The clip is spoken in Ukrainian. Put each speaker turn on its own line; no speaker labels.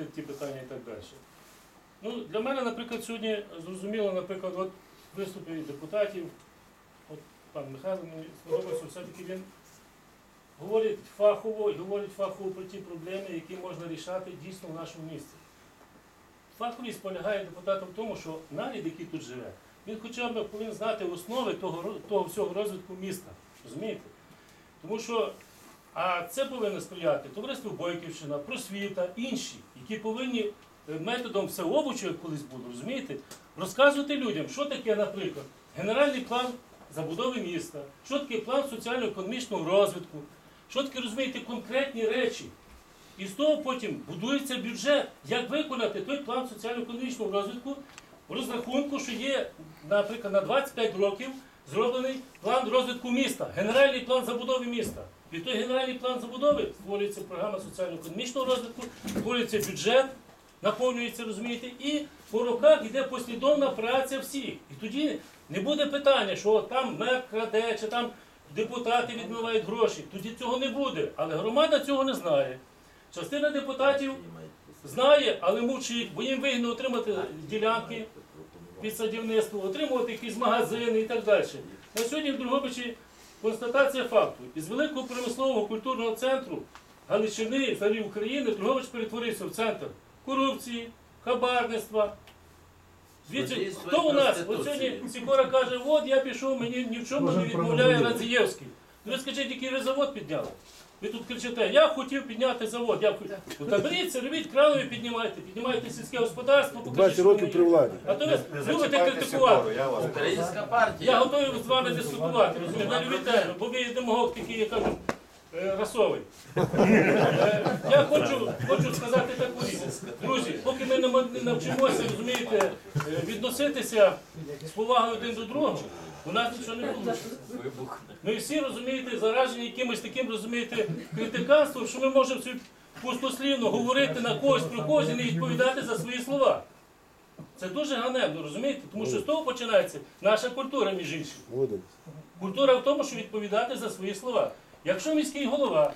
вирішувати ті питання і так далі. Ну, для мене, наприклад, сьогодні зрозуміло, наприклад, от виступи депутатів, от пан Михайло мені сподобався, все-таки він говорить фахово і говорить фахово про ті проблеми, які можна рішати дійсно в нашому місті. Фаховість полягає депутата в тому, що нарід, який тут живе, він хоча б повинен знати основи того, того всього розвитку міста. Розумієте? Тому що а це повинно сприяти товариство Бойківщина, просвіта, інші, які повинні е, методом всеобучу, як колись було, розумієте, розказувати людям, що таке, наприклад, генеральний план забудови міста, що таке план соціально-економічного розвитку, що таке, розумієте, конкретні речі. І з того потім будується бюджет, як виконати той план соціально-економічного розвитку в розрахунку, що є, наприклад, на 25 років зроблений план розвитку міста, генеральний план забудови міста. І той генеральний план забудови створюється програма соціально-економічного розвитку, створюється бюджет, наповнюється, розумієте, і по роках йде послідовна праця всіх. І тоді не буде питання, що там мер краде, чи там депутати відмивають гроші. Тоді цього не буде. Але громада цього не знає. Частина депутатів знає, але мовчить, бо їм вигідно отримати ділянки під садівництво, отримувати якісь магазини і так далі. На сьогодні в Другобичі констатація факту. Із великого промислового культурного центру Галичини, взагалі України, Другобич перетворився в центр корупції, хабарництва. Звідси, хто у нас? От сьогодні Сікора каже, от я пішов, мені ні в чому не відмовляє. Радзієвський. Ну ви скажіть, який ви завод підняли? Ви тут кричите, я хотів підняти завод, я хотів. Ну, та беріться, робіть кранові піднімайте, піднімайте сільське господарство, покажіть,
20
що
років при
є.
владі.
А то ви любите критикувати.
Я вас
Українська
Я готовий з вами дискутувати, розумієте, на любі теми, бо ви демагог такий, я кажу, расовий. Е, Я хочу, хочу сказати таку річ. Друзі, поки ми не навчимося, розумієте, е, відноситися з повагою один до другого, у нас нічого не буде. Ми всі, розумієте, заражені якимось таким, розумієте, критиканством, що ми можемо пустослівно говорити на когось про когось і не відповідати за свої слова. Це дуже ганебно, розумієте? Тому що з того починається наша культура, між іншим. Культура в тому, що відповідати за свої слова. Якщо міський голова